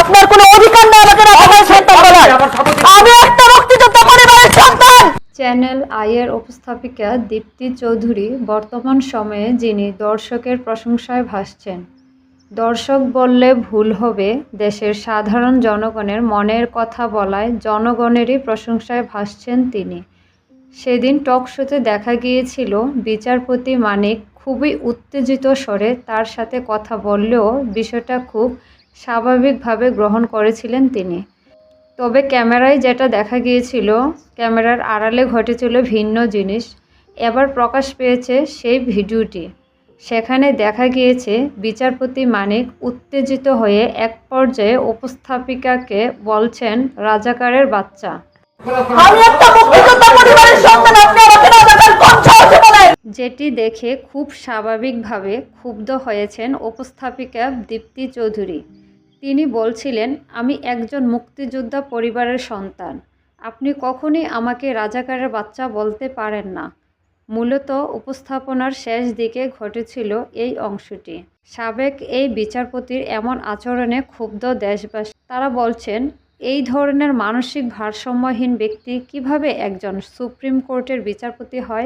আপনার কোনো অধিকার নেই আমাকে রাজাকারের সন্তান বলার আমি একটা মুক্তিযোদ্ধা পরিবারের সন্তান। চ্যানেল আইয়ের উপস্থাপিকা দীপ্তি চৌধুরী বর্তমান সময়ে যিনি দর্শকের প্রশংসায় ভাসছেন। দর্শক বললে ভুল হবে দেশের সাধারণ জনগণের মনের কথা বলায় জনগণেরই প্রশংসায় ভাসছেন তিনি। সেদিন টক শোতে দেখা গিয়েছিল বিচারপতি মানিক খুবই উত্তেজিত স্বরে তার সাথে কথা বললেও বিষয়টা খুব স্বাভাবিকভাবে গ্রহণ করেছিলেন তিনি। তবে ক্যামেরায় যেটা দেখা গিয়েছিল ক্যামেরার আড়ালে ঘটেছিল ভিন্ন জিনিস। এবার প্রকাশ পেয়েছে সেই ভিডিওটি। সেখানে দেখা গিয়েছে বিচারপতি মানিক উত্তেজিত হয়ে এক পর্যায়ে উপস্থাপিকাকে বলছেন রাজাকারের বাচ্চা। যেটি দেখে খুব স্বাভাবিকভাবে ক্ষুব্ধ হয়েছেন উপস্থাপিকা দীপ্তি চৌধুরী। তিনি বলছিলেন, আমি একজন মুক্তিযোদ্ধা পরিবারের সন্তান। আপনি কখনই আমাকে রাজাকারের বাচ্চা বলতে পারেন না। মূলত উপস্থাপনার শেষ দিকে ঘটেছিল এই অংশটি। সাবেক এই বিচারপতির এমন আচরণে ক্ষুব্ধ দেশবাসী। তারা বলছেন, এই ধরনের মানসিক ভারসাম্যহীন ব্যক্তি কীভাবে একজন সুপ্রিম কোর্টের বিচারপতি হয়?